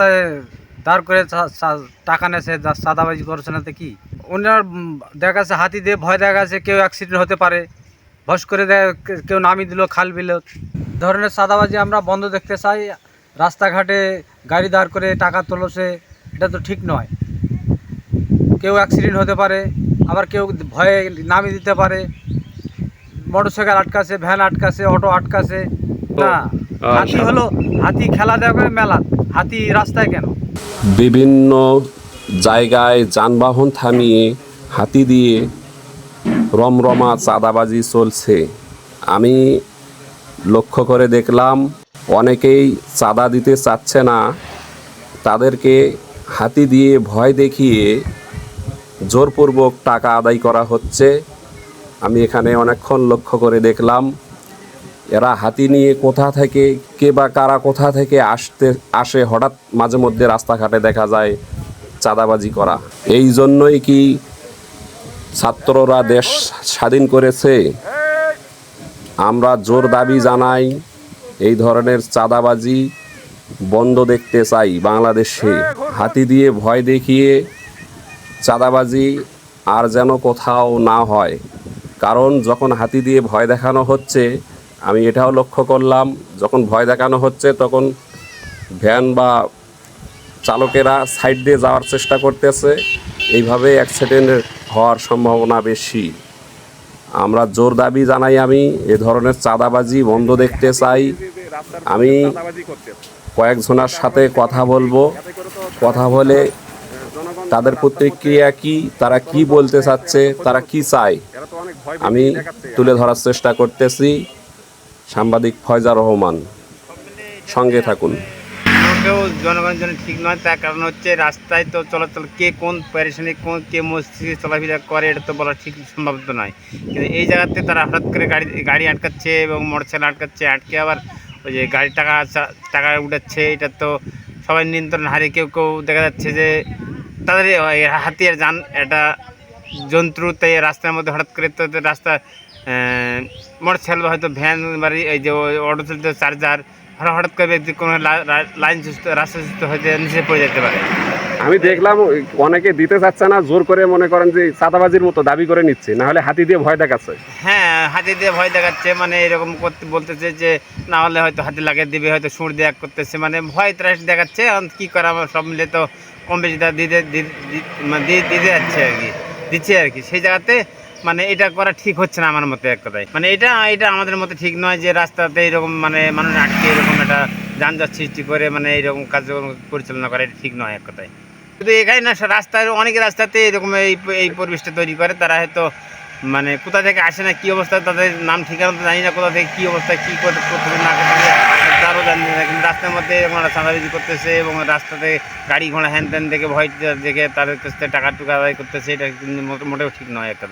রাস্তায় দাঁড় করে টাকা নেছে চাঁদাবাজি করছে না তো কি? ওনার দেখা যাচ্ছে হাতি দিয়ে ভয় দেখা যাচ্ছে কেউ অ্যাক্সিডেন্ট হতে পারে। ভস করে দেয় কেউ নামিয়ে দিল খাল বিল। ধরনের চাঁদাবাজি আমরা বন্ধ দেখতে চাই। রাস্তাঘাটে গাড়ি দাঁড় করে টাকা তোলছে এটা তো ঠিক নয়। কেউ অ্যাক্সিডেন্ট হতে পারে আবার কেউ ভয়ে নামিয়ে দিতে পারে। মোটরসাইকেল আটকাছে ভ্যান আটকাছে অটো আটকাছে। না হাতি। হলো হাতি খেলা দেওয়া করে মেলা হাতি রাস্তায় কেন? বিভিন্ন জায়গায় যানবাহন থামিয়ে হাতি দিয়ে রমরমা চাঁদাবাজি চলছে। আমি লক্ষ্য করে দেখলাম, অনেকেই চাঁদা দিতে চাচ্ছে না। তাদেরকে হাতি দিয়ে ভয় দেখিয়ে জোরপূর্বক টাকা আদায় করা হচ্ছে। আমি এখানে অনেকক্ষণ লক্ষ্য করে দেখলাম এরা হাতি নিয়ে কোথা থেকে কে বা কারা কোথা থেকে আসতে, আসে, হঠাৎ মাঝে মধ্যে রাস্তাঘাটে দেখা যায় চাঁদাবাজি করা। এই জন্যই কি ছাত্ররা দেশ স্বাধীন করেছে? আমরা জোর দাবি জানাই এই ধরনের চাঁদাবাজি বন্ধ দেখতে চাই বাংলাদেশে। হাতি দিয়ে ভয় দেখিয়ে চাঁদাবাজি আর যেন কোথাও না হয়। কারণ যখন হাতি দিয়ে ভয় দেখানো হচ্ছে আমি এটাও লক্ষ্য করলাম, যখন ভয় দেখানো হচ্ছে তখন ভ্যান বা চালকেরা সাইড দিয়ে যাওয়ার চেষ্টা করতেছে। এইভাবে অ্যাক্সিডেন্ট হওয়ার সম্ভাবনা বেশি। আমরা জোর দাবি জানাই আমি, এ ধরনের চাঁদাবাজি বন্ধ দেখতে চাই। আমি কয়েকজনের সাথে কথা বলব। কথা বলে তাদের প্রতিক্রিয়া কি, তারা কি বলতে চাচ্ছে, তারা কি চায়, আমি তুলে ধরার চেষ্টা করতেছি। সাংবাদিক ফয়জা রহমান, সঙ্গে থাকুন। মোটেও জনগণের জন্য ঠিক নয়, তার কারণ হচ্ছে রাস্তায় তো চলাচল, কে কোন প্যারেশানি কোন, কে মস্তিষ্কে চলাফেরা করে, এটা তো বলা ঠিক সম্ভব নয়। কিন্তু এই জায়গাতে তারা হঠাৎ করে গাড়ি গাড়ি আটকাচ্ছে এবং মোটরসাইকেল আটকাচ্ছে, আটকে আবার ওই যে গাড়ি টাকা টাকা উঠাচ্ছে, এটা তো সবাই নিয়ন্ত্রণ হারিয়ে কেউ কেউ দেখা যাচ্ছে যে তাদের হাতিয়ার যান একটা জন্তু তাই রাস্তার মধ্যে হঠাৎ করে তো রাস্তা মোটরসাইকেল বা হয়তো ভ্যান বাড়ি এই যে অটো চলতে চার্জার হঠাৎ হঠাৎ করে ব্যক্তি কোনো লাইন সুস্থ রাস্তা সুস্থ হয়ে নিচে পড়ে যেতে পারে। আমি দেখলাম অনেকে দিতে চাচ্ছে না জোর করে মনে করেন যে চাঁদাবাজির মতো দাবি করে নিচ্ছে না হলে হাতি দিয়ে ভয় দেখাচ্ছে। হ্যাঁ হাতি দিয়ে ভয় দেখাচ্ছে মানে এরকম করতে বলতেছে যে না হলে হয়তো হাতি লাগিয়ে দিবে হয়তো সুর দেয়া করতেছে মানে ভয় ত্রাস দেখাচ্ছে এখন কী করা আমার সব মিলে তো কম বেশি দিতে মানে দিতে যাচ্ছে আর কি। দিচ্ছে আর কি। সেই জায়গাতে মানে এটা করা ঠিক হচ্ছে না আমার মতে এক কথায়। মানে এটা এটা আমাদের মতে ঠিক নয় যে রাস্তাতে এরকম মানে মানুষ আটকে এরকম একটা যানজট সৃষ্টি করে মানে এরকম কার্যক্রম পরিচালনা করে, এটা ঠিক নয় এক কথায়। কিন্তু এখানে না রাস্তায় অনেক রাস্তাতে এরকম এই এই পরিবেশটা তৈরি করে। তারা হয়তো মানে কোথা থেকে আসে না, কী অবস্থা, তাদের নাম ঠিকানা তো জানি না, কোথা থেকে কী অবস্থা, কী করতে না করতেছে তারও জানি না কিন্তু রাস্তার মধ্যে ওনারা চাঁদাবাজি করতেছে এবং রাস্তাতে গাড়ি ঘোড়া হ্যান ত্যান দেখে ভয় দেখে তাদের কাছ থেকে টাকা টুকা আদায় করতেছে, এটা কিন্তু মোটে- মোটেও ঠিক নয় একটা